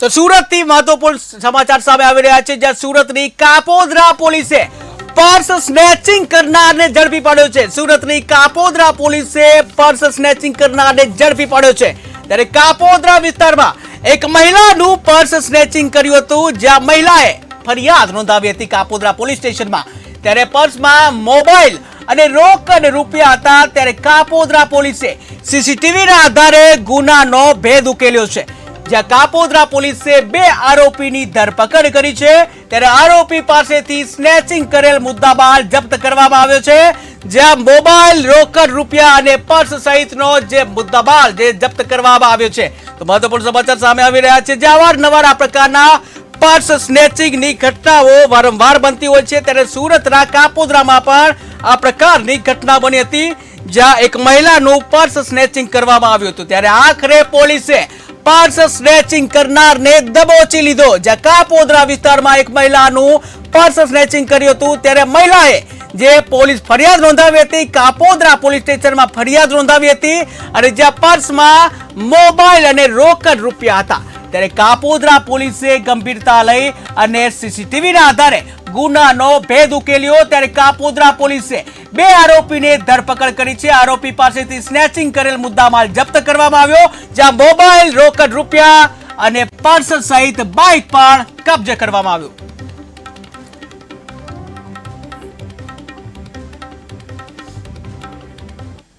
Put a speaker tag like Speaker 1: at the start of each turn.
Speaker 1: તો સુરતથી મહત્વપૂર્ણ સમાચાર સામે આવી રહ્યા છે, જ્યાં સુરતની કાપોદરા પોલીસે પર્સ સ્નેચિંગ કરનારને ઝડપી પાડ્યો છે. સુરતની કાપોદરા પોલીસે પર્સ સ્નેચિંગ કરનારને ઝડપી પાડ્યો છે. ત્યારે કાપોદરા વિસ્તારમાં એક મહિલાનું પર્સ સ્નેચિંગ કર્યું હતું, જ્યાં મહિલાએ ફરિયાદ નોંધાવી હતી કાપોદરા પોલીસ સ્ટેશનમાં. ત્યારે પર્સમાં મોબાઈલ અને રોકડ રૂપિયા હતા, ત્યારે કાપોદરા પોલીસે સીસીટીવીના આધારે ગુનાનો ભેદ ઉકેલ્યો છે. જ્યાં કાપોદ્રા પોલીસે બે આરોપીની ધરપકડ કરી છે. ત્યારે આરોપી પાસેથી સ્નેચિંગ કરેલ મુદ્દામાલ જપ્ત કરવામાં આવ્યો છે. જ્યાં મોબાઈલ, રોકડ, રૂપિયા અને પર્સ સહિતનો જે મુદ્દામાલ જે જપ્ત કરવામાં આવ્યો છે. તો મહત્વપૂર્ણ સમાચાર સામે આવી રહ્યા છે. જે અવારનવાર આ પ્રકારના પર્સ સ્નેચિંગની ઘટનાઓ વારંવાર બનતી હોય છે. ત્યારે સુરતના કાપોદ્રામાં પણ આ પ્રકારની ઘટના બની હતી. જ્યાં એક મહિલાનું પર્સ સ્નેચિંગ કરવામાં આવ્યું હતું. ત્યારે આખરે પોલીસે પર્સ સ્નેચિંગ કરનારને દબોચી લીધો. જ્યાં કાપોદરા વિસ્તારમાં એક મહિલાનું પર્સ સ્નેચિંગ કર્યું હતું. ત્યારે મહિલાએ જે પોલીસ ફરિયાદ નોંધાવી હતી, કાપોદરા પોલીસ સ્ટેશનમાં ફરિયાદ નોંધાવી હતી અને જ્યાં પર્સમાં મોબાઈલ અને રોકડ રૂપિયા હતા. ત્યારે કાપોદ્રા પોલીસે ગંભીરતા લઈ અને સીસીટીવીના આધારે ગુનાનો ભેદ ઉકેલ્યો. ત્યારે કાપોદ્રા પોલીસે બે આરોપીને ધરપકડ કરી છે. આરોપી પાસેથી સ્નેચિંગ કરેલ મુદ્દામાલ જપ્ત કરવામાં આવ્યો, જ્યાં મોબાઈલ રોકડ રૂપિયા અને પર્સ સહિત બાઇક પણ કબજે કરવામાં આવ્યું.